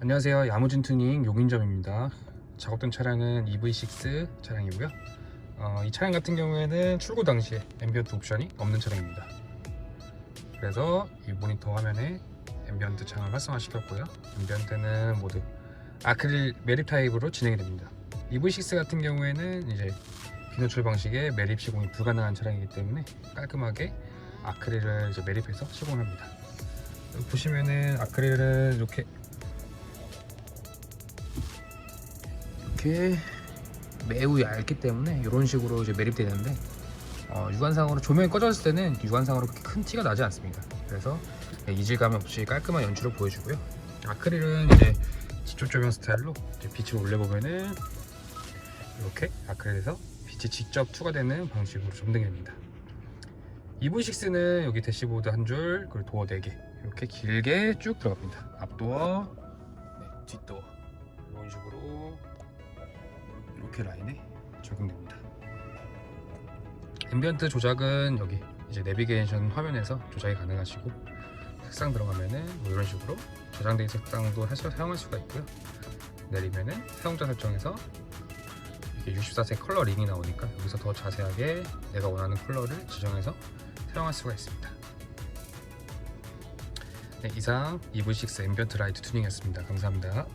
안녕하세요. 야무진 튜닝 용인점입니다. 작업된 차량은 EV6 차량이고요. 어, 이 차량 같은 경우에는 출고 당시에 앰비언트 옵션이 없는 차량입니다. 그래서 이 모니터 화면에 앰비언트 창을 활성화시켰고요. 앰비언트는 모두 아크릴 매립 타입으로 진행이 됩니다. EV6 같은 경우에는 이제 비노출 방식의 매립 시공이 불가능한 차량이기 때문에 깔끔하게 아크릴을 매립해서 시공합니다. 보시면은 아크릴은 이렇게 이렇게 매우 얇기 때문에 이런 식으로 이제 매립되는데 어, 육안상으로 조명이 꺼졌을 때는 육안상으로 그렇게 큰 티가 나지 않습니다. 그래서 이질감 없이 깔끔한 연출을 보여주고요. 아크릴은 이제 직접 조명 스타일로 빛을 올려보면은 이렇게 아크릴에서 빛이 직접 투과되는 방식으로 점등이 됩니다. EV6는 여기 대시보드 한 줄, 그리고 도어 4개 이렇게 길게 쭉 들어갑니다. 앞도어, 네, 뒷도어 이런 식으로 이렇게 라인에 적용됩니다. 앰비언트 조작은 여기 이제 내비게이션 화면에서 조작이 가능하시고 색상 들어가면은 뭐 이런 식으로 저장된 색상도 사실 사용할 수가 있고요. 내리면은 사용자 설정에서 이렇게 64색 컬러 링이 나오니까 여기서 더 자세하게 내가 원하는 컬러를 지정해서 사용할 수가 있습니다. 네, 이상 EV6 앰비언트 라이트 튜닝이었습니다. 감사합니다.